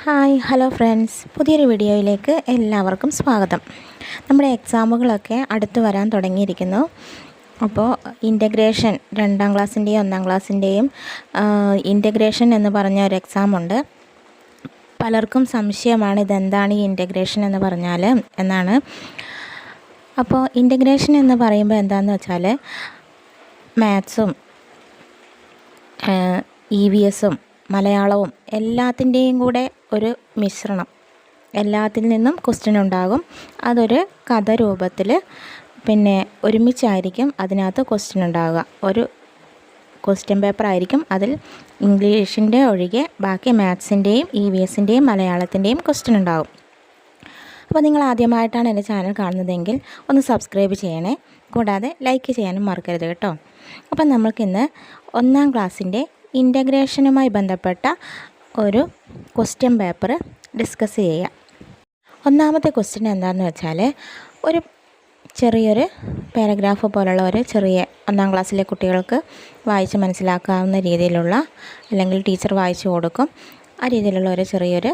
Hi hello friends. പുതിയൊരു വീഡിയോയിലേക്ക് എല്ലാവർക്കും സ്വാഗതം. നമ്മുടെ എക്സാമുകളൊക്കെ അടുത്ത് വരാൻ തുടങ്ങിയിരിക്കുന്നു. അപ്പോൾ ഇന്റഗ്രേഷൻ രണ്ടാം ക്ലാസ്സിന്റെയും ഒന്നാം ക്ലാസ്സിന്റെയും ഇന്റഗ്രേഷൻ എന്ന് പറഞ്ഞ ഒരു എക്സാമുണ്ട്. പലർക്കും സംശയമാണ് ഇതെന്താണ് ഈ ഇന്റഗ്രേഷൻ എന്ന് പറഞ്ഞാൽ എന്നാണ്. അപ്പോൾ ഇന്റഗ്രേഷൻ എന്ന് പറയുമ്പോൾ എന്താണെന്ന് വെച്ചാൽ മാത്സും ഇ വി എസും മലയാളവും എല്ലാത്തിന്റെയും കൂടെ ഒരു മിശ്രണം. എല്ലാത്തിൽ നിന്നും ക്വസ്റ്റ്യൻ ഉണ്ടാകും. അതൊരു കഥ രൂപത്തിൽ പിന്നെ ഒരുമിച്ചായിരിക്കും അതിനകത്ത് ക്വസ്റ്റ്യൻ ഉണ്ടാകുക ഒരു ക്വസ്റ്റ്യൻ പേപ്പർ ആയിരിക്കും അതിൽ ഇംഗ്ലീഷിന്റെ ഒഴികെ ബാക്കി മാത്സിന്റെയും ഇ വി എസിന്റെയും മലയാളത്തിന്റെയും ക്വസ്റ്റ്യൻ ഉണ്ടാകും അപ്പോൾ നിങ്ങൾ ആദ്യമായിട്ടാണ് എന്റെ ചാനൽ കാണുന്നതെങ്കിൽ ഒന്ന് സബ്സ്ക്രൈബ് ചെയ്യണേ. കൂടാതെ ലൈക്ക് ചെയ്യാനും മറക്കരുത് കേട്ടോ. അപ്പം നമ്മൾക്കിന്ന് ഒന്നാം ക്ലാസ്സിന്റെ ഇന്റഗ്രേഷനുമായി ബന്ധപ്പെട്ട ഒരു ക്വസ്റ്റ്യൻ പേപ്പർ ഡിസ്കസ് ചെയ്യാം. ഒന്നാമത്തെ ക്വസ്റ്റ്യൻ എന്താണെന്ന് വെച്ചാൽ ഒരു ചെറിയൊരു പാരഗ്രാഫ് പോലുള്ള ഒരു ചെറിയ ഒന്നാം ക്ലാസ്സിലെ കുട്ടികൾക്ക് വായിച്ച് മനസ്സിലാക്കാവുന്ന രീതിയിലുള്ള അല്ലെങ്കിൽ ടീച്ചർ വായിച്ചു കൊടുക്കും. ആ രീതിയിലുള്ള ഒരു ചെറിയൊരു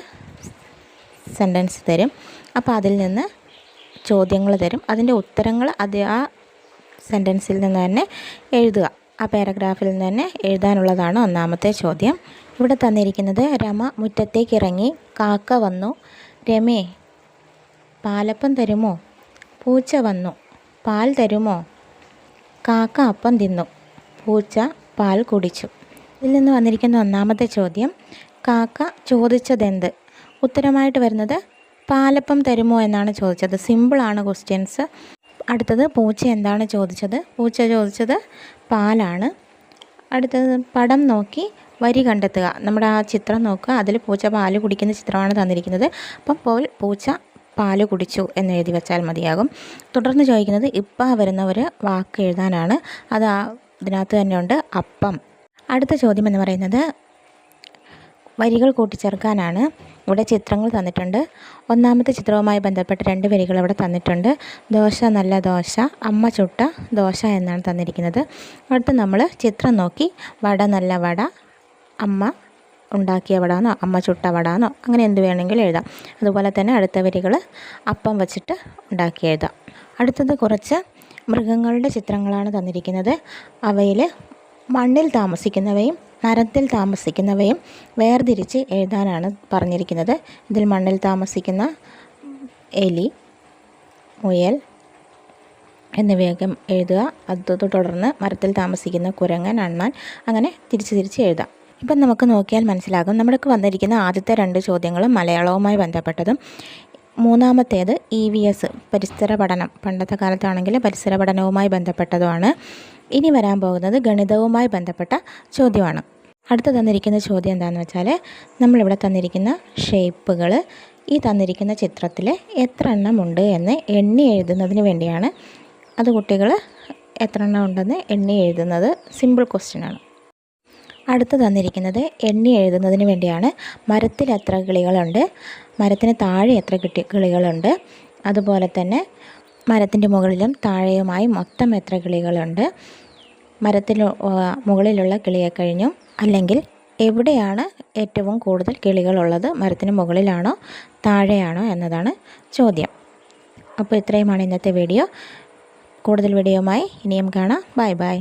സെന്റൻസ് തരും. അപ്പോൾ അതിൽ നിന്ന് ചോദ്യങ്ങൾ തരും. അതിന്റെ ഉത്തരങ്ങൾ അത് ആ സെന്റൻസിൽ നിന്ന് തന്നെ എഴുതുക. ആ പാരഗ്രാഫിൽ നിന്ന് തന്നെ എഴുതാനുള്ളതാണ് ഒന്നാമത്തെ ചോദ്യം. ഇവിടെ തന്നിരിക്കുന്നത് രമ മുറ്റത്തേക്ക് ഇറങ്ങി കാക്ക വന്നു. രമേ പാലപ്പം തരുമോ? പൂച്ച വന്നു. പാൽ തരുമോ? കാക്ക അപ്പം തിന്നു. പൂച്ച പാൽ കുടിച്ചു. ഇതിൽ നിന്ന് വന്നിരിക്കുന്ന ഒന്നാമത്തെ ചോദ്യം കാക്ക ചോദിച്ചതെന്ത്? ഉത്തരമായിട്ട് വരുന്നത് പാലപ്പം തരുമോ എന്നാണ് ചോദിച്ചത്. സിമ്പിളാണ് ക്വസ്റ്റ്യൻസ്. അടുത്തത് പൂച്ച എന്താണ് ചോദിച്ചത്? പൂച്ച ചോദിച്ചത് പാലാണ്. അടുത്തത് പടം നോക്കി വരി കണ്ടെത്തുക. നമ്മുടെ ആ ചിത്രം നോക്കുക. അതിൽ പൂച്ച പാൽ കുടിക്കുന്ന ചിത്രമാണ് തന്നിരിക്കുന്നത്. അപ്പം പോൽ പൂച്ച പാൽ കുടിച്ചു എന്ന് എഴുതി വെച്ചാൽ മതിയാകും. തുടർന്ന് ചോദിക്കുന്നത് ഇപ്പം വരുന്ന വാക്ക് എഴുതാനാണ്. അത് ആ ഇതിനകത്ത് തന്നെയുണ്ട് അപ്പം. അടുത്ത ചോദ്യം എന്ന് പറയുന്നത് വരികൾ കൂട്ടിച്ചേർക്കാനാണ് ഇവിടെ ചിത്രങ്ങൾ തന്നിട്ടുണ്ട്. ഒന്നാമത്തെ ചിത്രവുമായി ബന്ധപ്പെട്ട് രണ്ട് വരികൾ ഇവിടെ തന്നിട്ടുണ്ട്. ദോശ നല്ല ദോശ അമ്മ ചുട്ട ദോശ എന്നാണ് തന്നിരിക്കുന്നത്. അടുത്ത് നമ്മൾ ചിത്രം നോക്കി വട നല്ല വട അമ്മ ഉണ്ടാക്കിയ വടാന്നോ അമ്മ ചുട്ട വടാന്നോ അങ്ങനെ എന്ത് വേണമെങ്കിലും എഴുതാം. അതുപോലെ തന്നെ അടുത്ത വരികൾ അപ്പം വച്ചിട്ട് ഉണ്ടാക്കി എഴുതാം. അടുത്തത് കുറച്ച് മൃഗങ്ങളുടെ ചിത്രങ്ങളാണ് തന്നിരിക്കുന്നത്. അവയിൽ മണ്ണിൽ താമസിക്കുന്നവയും നരത്തിൽ താമസിക്കുന്നവയും വേർതിരിച്ച് എഴുതാനാണ് പറഞ്ഞിരിക്കുന്നത്. ഇതിൽ മണ്ണിൽ താമസിക്കുന്ന എലി മുയൽ എന്നിവയൊക്കെ എഴുതുക. അത് തുടർന്ന് മരത്തിൽ താമസിക്കുന്ന കുരങ്ങൻ അണ്ണാൻ അങ്ങനെ തിരിച്ച് തിരിച്ച് എഴുതാം. ഇപ്പം നമുക്ക് നോക്കിയാൽ മനസ്സിലാകും. നമ്മൾക്ക് വന്നിരിക്കുന്ന ആദ്യത്തെ രണ്ട് ചോദ്യങ്ങളും മലയാളവുമായി ബന്ധപ്പെട്ടതും. മൂന്നാമത്തേത് ഇ വി എസ് പരിസര പഠനം പണ്ടത്തെ കാലത്താണെങ്കിൽ പരിസര പഠനവുമായി ബന്ധപ്പെട്ടതുമാണ്. ഇനി വരാൻ പോകുന്നത് ഗണിതവുമായി ബന്ധപ്പെട്ട ചോദ്യമാണ്. അടുത്ത് തന്നിരിക്കുന്ന ചോദ്യം എന്താണെന്ന് വെച്ചാൽ നമ്മളിവിടെ തന്നിരിക്കുന്ന ഷേപ്പുകൾ ഈ തന്നിരിക്കുന്ന ചിത്രത്തിൽ എത്ര എണ്ണം ഉണ്ട് എന്ന് എണ്ണി എഴുതുന്നതിന് വേണ്ടിയാണ്. അത് കുട്ടികൾ എത്ര എണ്ണം ഉണ്ടെന്ന് എണ്ണി എഴുതുന്നത് സിമ്പിൾ ക്വസ്റ്റ്യൻ ആണ്. അടുത്ത് തന്നിരിക്കുന്നത് എണ്ണി എഴുതുന്നതിന് വേണ്ടിയാണ്. മരത്തിൽ എത്ര കിളികളുണ്ട്? മരത്തിന് താഴെ എത്ര കിട്ടി കിളികളുണ്ട്? അതുപോലെ തന്നെ മരത്തിന്റെ മുകളിലും താഴെയുമായി മൊത്തം എത്ര കിളികളുണ്ട്? മരത്തിൽ മുകളിലുള്ള കിളിയെ കഴിഞ്ഞു. അല്ലെങ്കിൽ എവിടെയാണ് ഏറ്റവും കൂടുതൽ കിളികളുള്ളത്? മരത്തിന് മുകളിലാണോ? താഴെയാണോ? എന്നതാണ് ചോദ്യം. അപ്പോൾ ഇത്രയുമാണ് ഇന്നത്തെ വീഡിയോ. കൂടുതൽ വീഡിയോയുമായി ഇനിയും കാണാം. Bye bye.